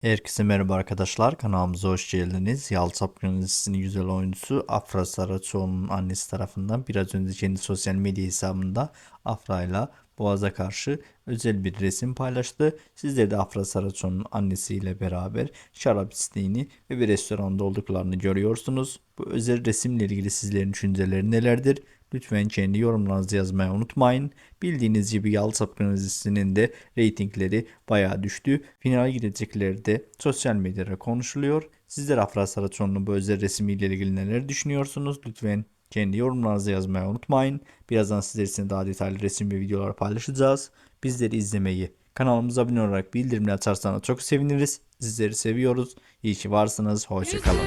Herkese merhaba arkadaşlar. Kanalımıza hoş geldiniz. Yalçap Gönüllüsü'nün güzel oyuncusu Afra Saraçoğlu'nun annesi tarafından biraz önce kendi sosyal medya hesabında Afra ile Boğaz'a karşı özel bir resim paylaştı. Sizler de Afra Saraçoğlu'nun annesiyle beraber şarap içtiğini ve bir restoranda olduklarını görüyorsunuz. Bu özel resimle ilgili sizlerin düşünceleri nelerdir? Lütfen kendi yorumlarınızı yazmayı unutmayın. Bildiğiniz gibi Yalçap Gönüllüsü'nün de reytingleri bayağı düştü. Finale gidecekleri de sosyal medyada konuşuluyor. Sizler Afra Saraçoğlu'nun bu özel resmiyle ilgili neler düşünüyorsunuz? Lütfen kendi yorumlarınızı yazmayı unutmayın. Birazdan sizler için daha detaylı resim ve videolar paylaşacağız. Bizleri izlemeyi, kanalımıza abone olarak bildirimleri açarsanız çok seviniriz. Sizleri seviyoruz. İyi ki varsınız. Hoşçakalın.